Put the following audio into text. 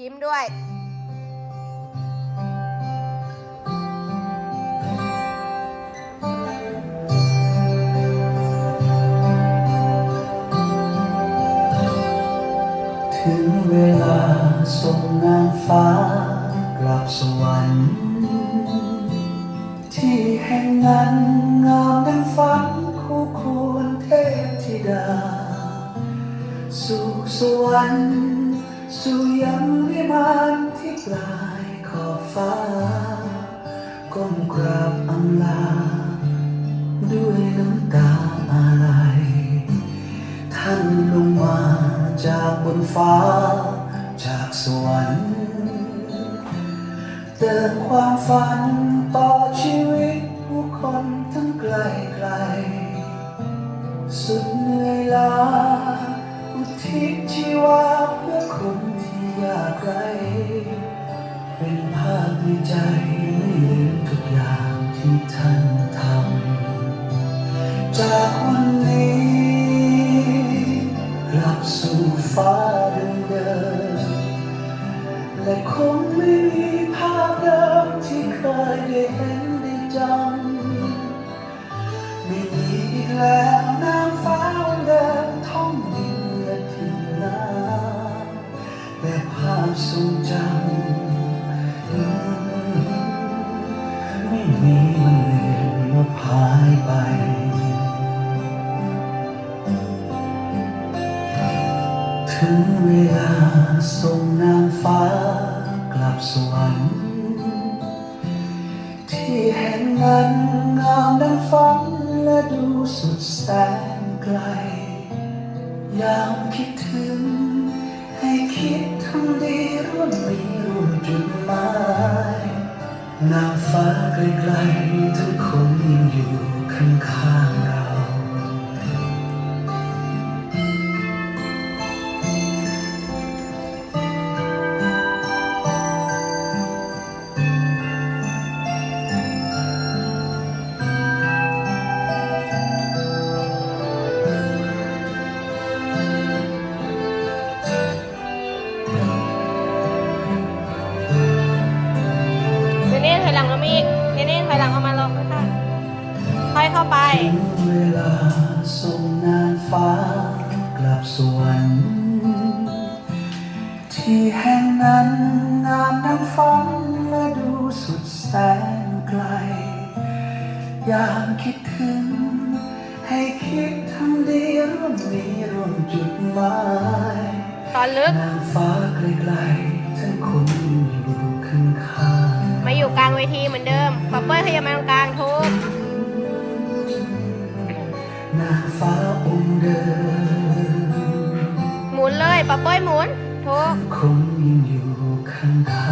ยิ้มด้วย ถึงเวลาส่งนางฟ้ากลับสวรรค์ ที่แห่งนั้นงามดังฝันคู่ควรเทพธิดาสู่สวรรค์ สู่ยังวิมานที่ปลายขอบฟ้า ก้มกราบอำลา ด้วยน้ำตาอะไรท่านลงมาจากบนฟ้า จากสวรรค์เติมความฝันต่อชีวิตผู้คนทั้งไกลไกล สุดเหนื่อยล้าอุทิศชีวา ไร เป็นภาพในใจไม่ลืมทุกอย่างที่ท่านทำ จากวันนี้กลับสู่ฟ้าเดิมๆและคงไม่มีภาพเดิมที่เคยได้เห็นได้จำไม่มีอีกแล้ว แต่ภาพทรงจำไม่มีวันเลือนลบหายไป ถึงเวลาส่งนางฟ้ากลับสวรรค์ที่แห่งนั้นงามดังฝันและดูสุดแสนไกล ยามคิดถึงให้คิด ทำดีร่วมมีร่วมจุดหมายนางฟ้าไกลๆทุกคน เข้าไปถึงเวลาส่งนางฟ้ากลับสวรรค์ที่แห่งนั้นงามดังฝันและดูสุดแสนไกล ยามคิดถึง ให้คิดทำดีร่วมมีร่วมจุดหมายตอนลึกนางฟ้าไกลๆทั้งคนอยู่ข้างๆมาอยู่กลางเวทีเหมือนเดิมป๊อปเปอร์ขยับมาตรงกลางทุก ฟ้าองค์เดิมหมุนเลยป๊อปเปอร์หมุนทุกคงยังอยู่ข้าง